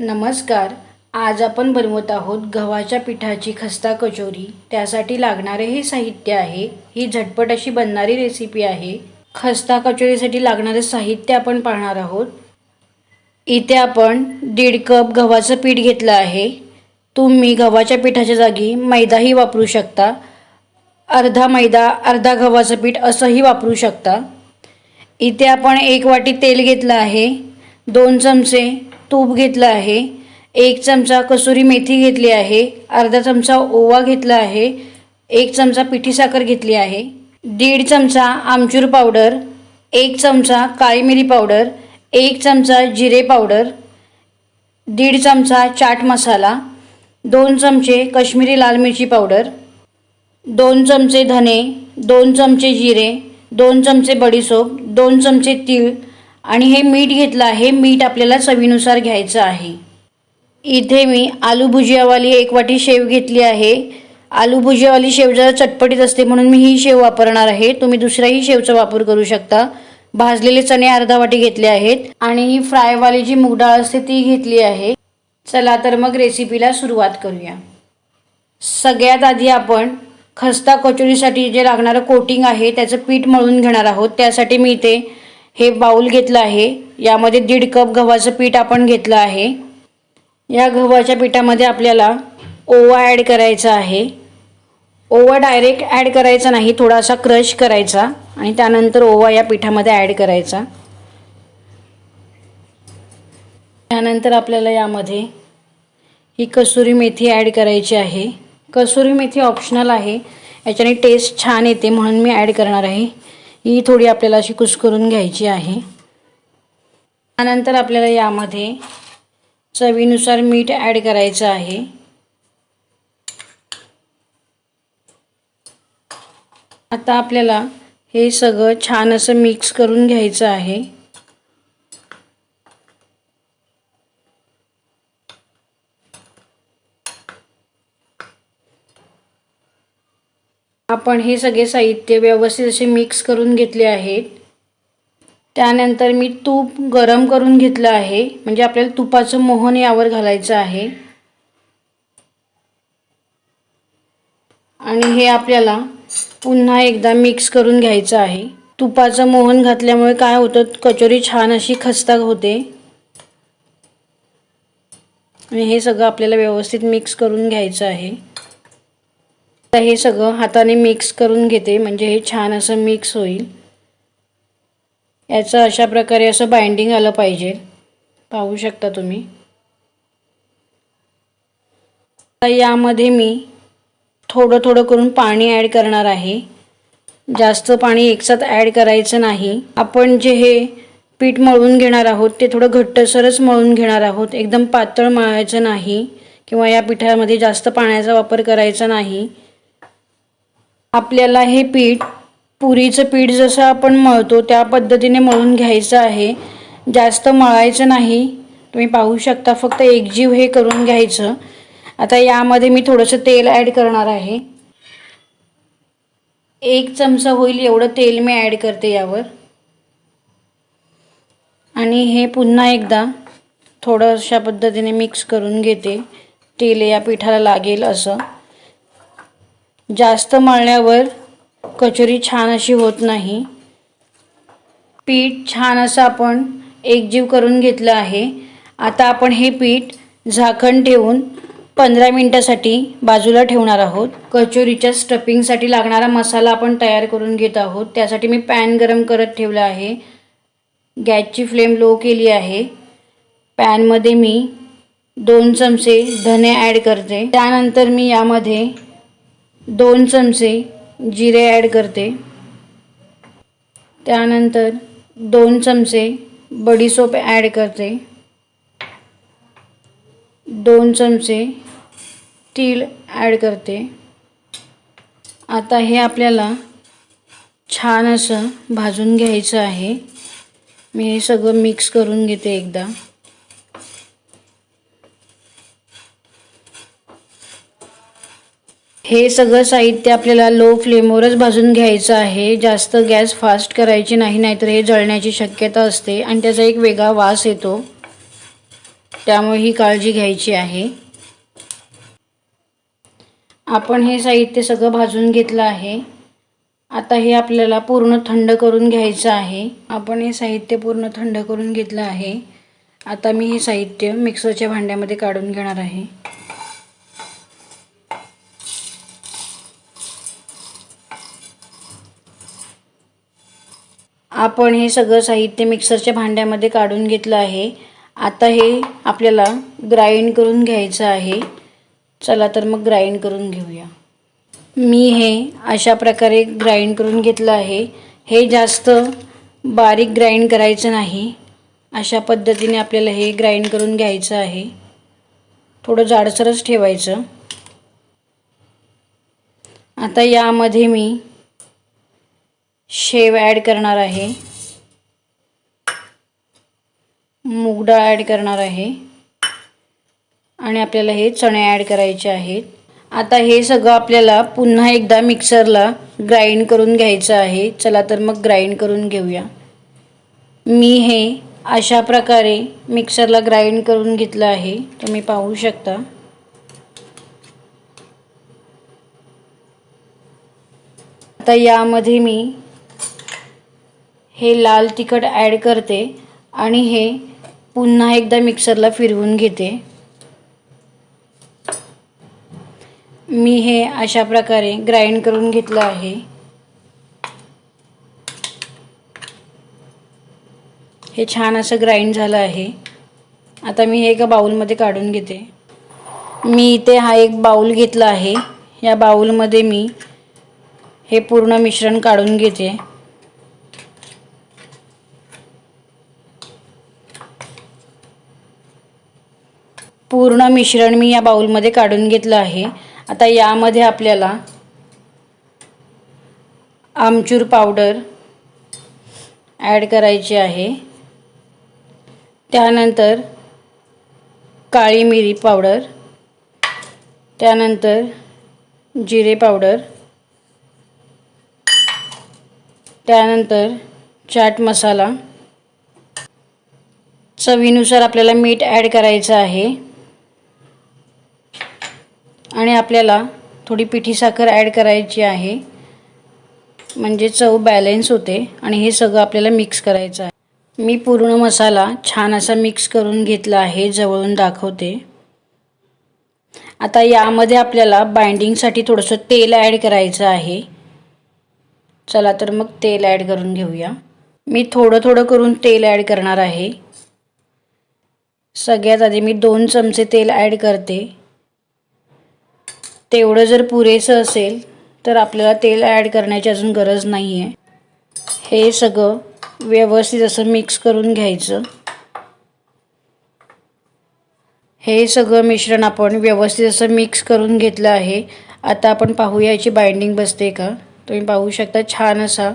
नमस्कार. आज आपण बनवत आहोत गव्हाच्या पिठाची खस्ता कचोरी. त्यासाठी लागणारे हे साहित्य आहे. ही झटपट अशी बनणारी रेसिपी आहे. खस्ता कचोरीसाठी लागणारे साहित्य आपण पाहणार आहोत. इथे आपण दीड कप गव्हाचं पीठ घेतलं आहे. तुम्ही गव्हाच्या पिठाच्या जागी मैदाही वापरू शकता. अर्धा मैदा अर्धा गव्हाचं पीठ असंही वापरू शकता. इथे आपण एक वाटी तेल घेतलं आहे. दोन चमचे तूप घेतलं आहे एक चमचा कसुरी मेथी घेतली आहे अर्धा चमचा ओवा घेतला आहे एक चमचा पिठी साखर घेतली आहे दीड चमचा आमचूर पावडर एक चमचा काळी मिरी पावडर एक चमचा जिरे पावडर दीड चमचा चाट मसाला दोन चमचे कश्मीरी लाल मिरची पावडर दोन चमचे धने दोन चमचे जिरे दोन चमचे बडीसोप दोन चमचे तीळ आणि हे मीठ घेतलं आहे मीठ आपल्याला चवीनुसार घ्यायचं आहे. इथे मी आलू भुजियावाली एक वाटी शेव घेतली आहे. आलू भुजियावाली शेव जरा चटपटीत असते म्हणून मी ही शेव वापरणार आहे. तुम्ही दुसऱ्याही शेवचा वापर करू शकता. भाजलेले चणे अर्धा वाटी घेतले आहेत आणि ही फ्रायवाली जी मूग डाळ असते ती घेतली आहे. चला तर मग रेसिपीला सुरुवात करूया. सगळ्यात आधी आपण खस्ता कचोरीसाठी जे लागणारं कोटिंग आहे त्याचं पीठ मळून घेणार आहोत. त्यासाठी मी इथे हे बाऊल घेतलं आहे. यामध्ये दीड कप गव्हाचं पीठ आपण घेतलं आहे. या गव्हाच्या पिठामध्ये आपल्याला ओवा ॲड करायचा आहे. ओवा डायरेक्ट ॲड करायचा नाही थोडासा क्रश करायचा आणि त्यानंतर ओवा या पिठामध्ये ॲड करायचा. त्यानंतर आपल्याला यामध्ये ही कसुरी मेथी ॲड करायची आहे. कसुरी मेथी ऑप्शनल आहे. याच्याने टेस्ट छान येते म्हणून मी ॲड करणार आहे. ही थोडी आपल्याला अशी कुस्करून घ्यायची आहे. त्यानंतर आपल्याला यामध्ये चवीनुसार मीठ ॲड करायचं आहे. आता आपल्याला हे सगळं छान असं मिक्स करून घ्यायचं आहे. आपण हे सगळे साहित्य व्यवस्थित असे मिक्स करून घेतले आहेत. त्यानंतर मी तूप गरम करून घेतलं आहे. म्हणजे आपल्याला तुपाचं मोहन यावर घालायचं आहे. आणि हे आपल्याला पुन्हा एकदा मिक्स करून घ्यायचं आहे. तुपाचं मोहन घातल्यामुळे काय होतं? कचोरी छान अशी खस्ता होते. आणि हे सगळं आपल्याला व्यवस्थित मिक्स करून घ्यायचं आहे. हे सगळं हाताने मिक्स करून घेते म्हणजे हे छान असं मिक्स होईल. याचं अशा प्रकारे असं बाइंडिंग आलं पाहिजे. पाहू शकता तुम्ही. आता यामध्ये मी थोडं थोडं करून पाणी ॲड करणार आहे. जास्त पाणी एकसाथ ॲड करायचं नाही. आपण जे हे पीठ मळून घेणार आहोत ते थोडं घट्टसरच मळून घेणार आहोत. एकदम पातळ मळायचं नाही किंवा या पिठामध्ये जास्त पाण्याचा वापर करायचा नाही. आपल्याला हे पीठ पुरीचं पीठ जसं आपण मळतो त्या पद्धतीने मळून घ्यायचं आहे. जास्त मळायचं नाही. तुम्ही पाहू शकता फक्त एकजीव हे करून घ्यायचं. आता यामध्ये मी थोडंसं तेल ॲड करणार आहे. एक चमचा होईल एवढं तेल मी ॲड करते यावर. आणि हे पुन्हा एकदा थोडं अशा पद्धतीने मिक्स करून घेते. तेल या पिठाला लागेल असं. जास्त मळल्यावर कचोरी छान अशी होत नाही. पीठ छान असं आपण एकजीव करून घेतलं आहे. आता आपण हे पीठ झाकण ठेवून पंधरा मिनटासाठी बाजूला ठेवणार आहोत. कचोरीच्या स्टफिंगसाठी लागणारा मसाला आपण तयार करून घेत आहोत. त्यासाठी मी पॅन गरम करत ठेवलं आहे. गॅसची फ्लेम लो केली आहे. पॅनमध्ये मी दोन चमचे धने ॲड करते. त्यानंतर मी यामध्ये दोन चमचे जिरे ॲड करते. त्यानंतर दोन चमचे बडीसोप ॲड करते. दोन चमचे तीळ ॲड करते. आता हे आपल्याला छान असं भाजून घ्यायचं आहे. मी हे सगळं मिक्स करून घेते एकदा. हे सगळं साहित्य आपल्याला लो फ्लेमवरच भाजून घ्यायचं आहे. जास्त गॅस फास्ट करायची नाही नाहीतर हे जळण्याची शक्यता असते आणि त्याचा एक वेगळा वास येतो. त्यामुळे ही काळजी घ्यायची आहे. आपण हे साहित्य सगळं भाजून घेतलं आहे. आता हे आपल्याला पूर्ण थंड करून घ्यायचं आहे. आपण हे साहित्य पूर्ण थंड करून घेतलं आहे. आता मी हे साहित्य मिक्सरच्या भांड्यामध्ये काढून घेणार आहे. आपण हे सगळं साहित्य मिक्सरच्या भांड्यामध्ये काढून घेतलं आहे. आता हे आपल्याला ग्राइंड करून घ्यायचं आहे. चला तर मग ग्राइंड करून घेऊया. मी हे अशा प्रकारे ग्राइंड करून घेतलं आहे. हे जास्त बारीक ग्राइंड करायचं नाही. अशा पद्धतीने आपल्याला हे ग्राइंड करून घ्यायचं आहे. थोडं जाडसरच ठेवायचं. आता यामध्ये मी शेव ॲड करणार आहे. मूग डाळ ॲड करणार आहे. आणि आपल्याला हे चणे ॲड करायचे आहेत. आता हे सगळं आपल्याला पुन्हा एकदा मिक्सरला ग्राइंड करून घ्यायचं आहे. चला तर मग ग्राइंड करून घेऊया. मी हे अशा प्रकारे मिक्सरला ग्राइंड करून घेतलं आहे. तुम्ही पाहू शकता. आता यामध्ये मी हे लाल तिखट ॲड करते आणि हे पुन्हा एकदा मिक्सरला फिरवून घेते. मी हे अशा प्रकारे ग्राइंड करून घेतलं आहे. हे छान असं ग्राइंड झालं आहे. आता मी हे एका बाऊलमध्ये काढून घेते. मी इथे हा एक बाऊल घेतला आहे. या बाऊलमध्ये मी हे पूर्ण मिश्रण काढून घेते. पूर्ण मिश्रण मी या बाऊलमध्ये काढून घेतलं आहे. आता यामध्ये आपल्याला आमचूर पावडर ॲड करायची आहे. त्यानंतर काळी मिरी पावडर त्यानंतर जिरे पावडर त्यानंतर चाट मसाला. चवीनुसार आपल्याला मीठ ॲड करायचं आहे. आणि आपल्याला थोडी पिठी साखर ॲड करायची आहे. म्हणजे चव बॅलेन्स होते आणि हे सगळं आपल्याला मिक्स करायचं आहे. मी पूर्ण मसाला छान असा मिक्स करून घेतला आहे जवळून दाखवते. आता यामध्ये आपल्याला बाइंडिंगसाठी थोडंसं तेल ॲड करायचं आहे. चला तर मग तेल ॲड करून घेऊया. मी थोडं थोडं करून तेल ॲड करणार आहे. सगळ्यात आधी मी दोन चमचे तेल ॲड करते. तेवढं जर पुरेसं असेल तर आपल्याला तेल ॲड करण्याची अजून गरज नाही आहे हे सगळं व्यवस्थित असं मिक्स करून घ्यायचं. हे सगळं मिश्रण आपण व्यवस्थित असं मिक्स करून घेतलं आहे. आता आपण पाहूया याची बाइंडिंग बसते का? तुम्ही पाहू शकता छान असा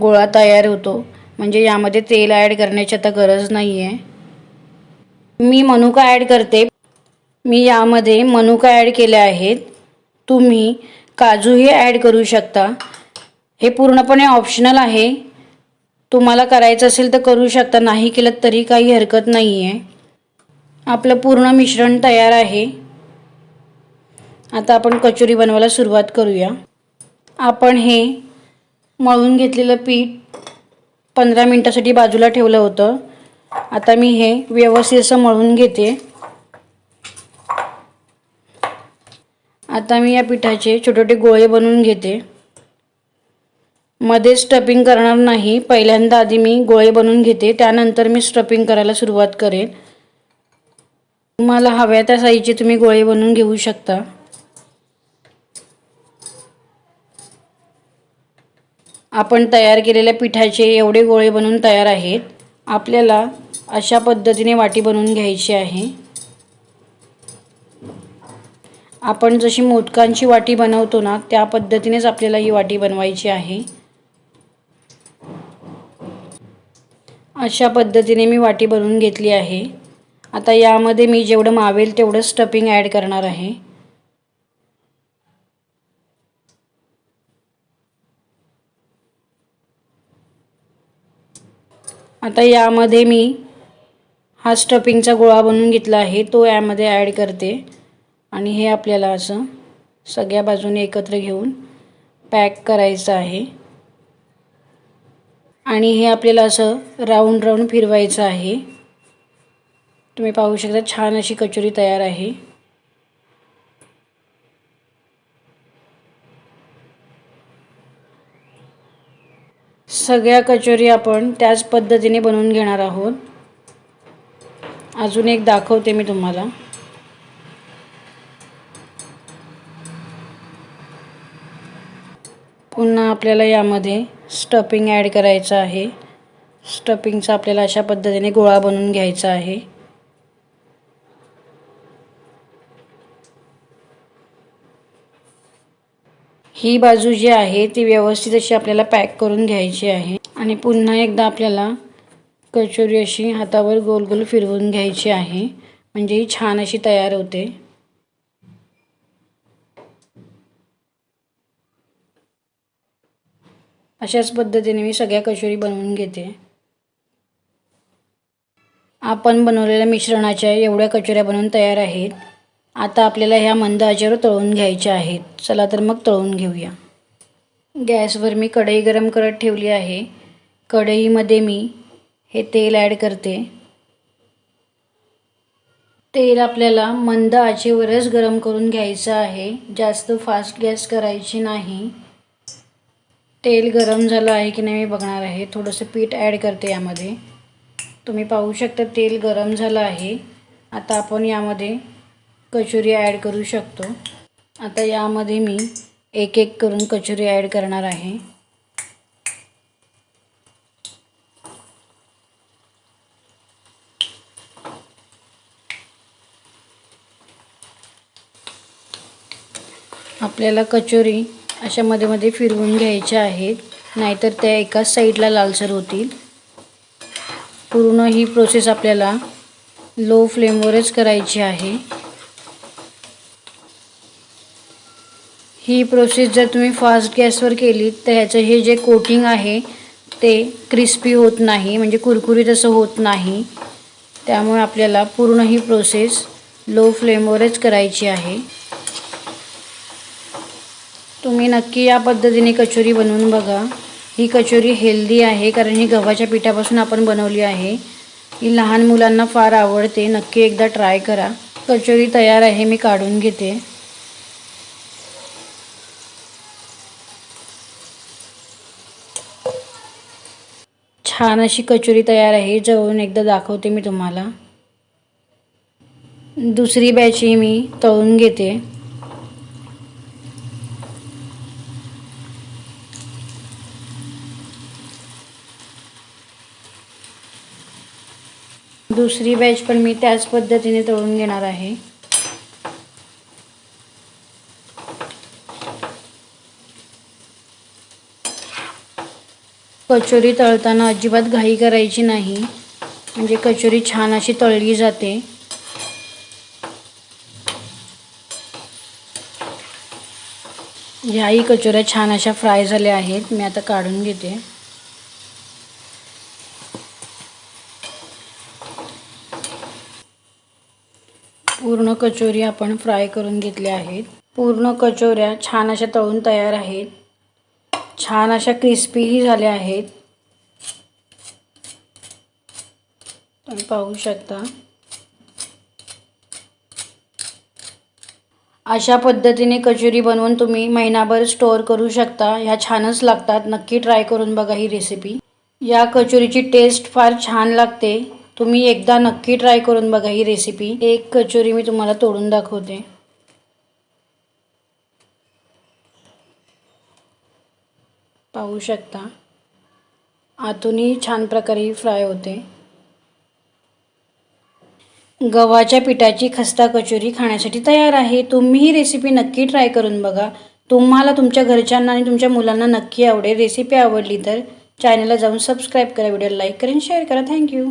गोळा तयार होतो. म्हणजे यामध्ये तेल ॲड करण्याची आता गरज नाही आहे मी मनुका ॲड करते. मी यामध्ये मनुका ॲड केले आहेत. तुम्ही काजूही ॲड करू शकता. हे पूर्णपणे ऑप्शनल आहे. तुम्हाला करायचं असेल तर करू शकता नाही केलं तरी काही हरकत नाही आहे आपलं पूर्ण मिश्रण तयार आहे. आता आपण कचोरी बनवायला सुरुवात करूया. आपण हे मळून घेतलेलं पीठ पंधरा मिनटासाठी बाजूला ठेवलं होतं. आता मी हे व्यवस्थित असं मळून घेते. आता मी या पिठाचे छोटे छोटे गोळे बनवून घेते. मध्ये स्टफिंग करणार नाही. पहिल्यांदा आधी मी गोळे बनवून घेते. त्यानंतर मी स्टफिंग करायला सुरुवात करेन तुम्हाला हव्या त्या साईजचे तुम्ही गोळे बनवून घेऊ शकता. आपण तयार केलेल्या पिठाचे एवढे गोळे बनवून तयार आहेत. आपल्याला अशा पद्धतीने वाटी बनवून घ्यायची आहे. आपण जशी मोदकांची वाटी बनवतो ना त्या पद्धतीनेच आपल्याला ही वाटी बनवायची आहे. अशा पद्धतीने मी वाटी बनवून घेतली आहे. आता यामध्ये मी जेवढं मावेल तेवढं स्टफिंग ॲड करणार आहे. आता यामध्ये मी हा स्टफिंगचा गोळा बनवून घेतला आहे तो यामध्ये ॲड करते. आणि हे आपल्याला असं सगळ्या बाजूने एकत्र घेऊन पॅक करायचं आहे. आणि हे आपल्याला असं राऊंड राऊंड फिरवायचं आहे. तुम्ही पाहू शकता छान अशी कचोरी तयार आहे. सगळ्या कचोरी आपण त्याच पद्धतीने बनवून घेणार आहोत. अजून एक दाखवते मी तुम्हाला. पुन्हा आपल्याला यामध्ये स्टफिंग ॲड करायचं आहे. स्टफिंगचा आपल्याला अशा पद्धतीने गोळा बनवून घ्यायचा आहे. ही बाजू जी आहे ती व्यवस्थित अशी आपल्याला पॅक करून घ्यायची आहे. आणि पुन्हा एकदा आपल्याला कचोरी अशी हातावर गोल गोल फिरवून घ्यायची आहे. म्हणजे ही छान अशी तयार होते. अशाच पद्धतीने मी सगळ्या कचोरी बनवून घेते. आपण बनवलेल्या मिश्रणाच्या एवढ्या कचोऱ्या बनवून तयार आहेत. आता आपल्याला ह्या मंद आचेवर तळून घ्यायच्या आहेत. चला तर मग तळून घेऊया. गॅसवर मी कढई गरम करत ठेवली आहे. कढईमध्ये मी हे तेल ॲड करते. तेल आपल्याला मंद आचेवरच गरम करून घ्यायचं आहे. जास्त फास्ट गॅस करायची नाही. तेल गरम झालं आहे की नाही मी बघणार आहे. थोडंसं पीठ ॲड करते यामध्ये. तुम्ही पाहू शकता तेल गरम झालं आहे. आता आपण यामध्ये कचोरी ॲड करू शकतो. आता यामध्ये मी एक एक करून कचोरी ॲड करणार आहे. आपल्याला कचोरी अशा मध्ये मध्ये फिरवून घ्यायच्या आहेत. नाहीतर त्या एकाच साईडला लालसर होतील. पूर्ण ही प्रोसेस आपल्याला लो फ्लेमवरच करायची आहे. ही प्रोसेस जर तुम्ही फास्ट गॅसवर केली तर ह्याचं हे जे कोटिंग आहे ते क्रिस्पी होत नाही. म्हणजे कुरकुरीत असं होत नाही. त्यामुळे आपल्याला पूर्ण ही प्रोसेस लो फ्लेमवरच करायची आहे. तुम्ही नक्की या पद्धतीने कचोरी बनवून बघा. ही कचोरी हेल्दी आहे कारण ही गव्हाच्या पिठापासून आपण बनवली आहे. ही लहान मुलांना फार आवडते. नक्की एकदा ट्राय करा. कचोरी तयार आहे मी काढून घेते. छान अशी कचोरी तयार आहे. जवळून एकदा दाखवते मी तुम्हाला. दुसरी बॅचही मी तळून घेते. दुसरी बॅच पण मी त्याच पद्धतीने तळून घेणार आहे. कचोरी तळताना अजिबात घाई करायची नाही. म्हणजे कचोरी छान अशी तळली जाते. ह्याही कचोऱ्या छान अशा फ्राय झाल्या आहेत. मी आता काढून घेते. पूर्ण कचोरी आपण फ्राय करून घेतल्या आहेत. पूर्ण कचोऱ्या छान अशा तळून तयार आहेत. छान अशा क्रिस्पीही झाल्या आहेत. तुम्ही पाहू शकता. अशा पद्धतीने कचोरी बनवून तुम्ही महिनाभर स्टोअर करू शकता. ह्या छानच लागतात. नक्की ट्राय करून बघा ही रेसिपी या कचोरीची टेस्ट फार छान लागते. तुम्ही एकदा नक्की ट्राय करून बघा ही रेसिपी एक कचोरी मी तुम्हाला तोडून दाखवते. पाहू शकता. आतूनही छान प्रकारे फ्राय होते. गव्हाच्या पिठाची खस्ता कचोरी खाण्यासाठी तयार आहे. तुम्ही ही रेसिपी नक्की ट्राय करून बघा. तुम्हाला तुमच्या घरच्यांना आणि तुमच्या मुलांना नक्की आवडेल. रेसिपी आवडली तर चॅनलला जाऊन सबस्क्राईब करा व्हिडिओला लाईक करा आणि शेअर करा. थँक्यू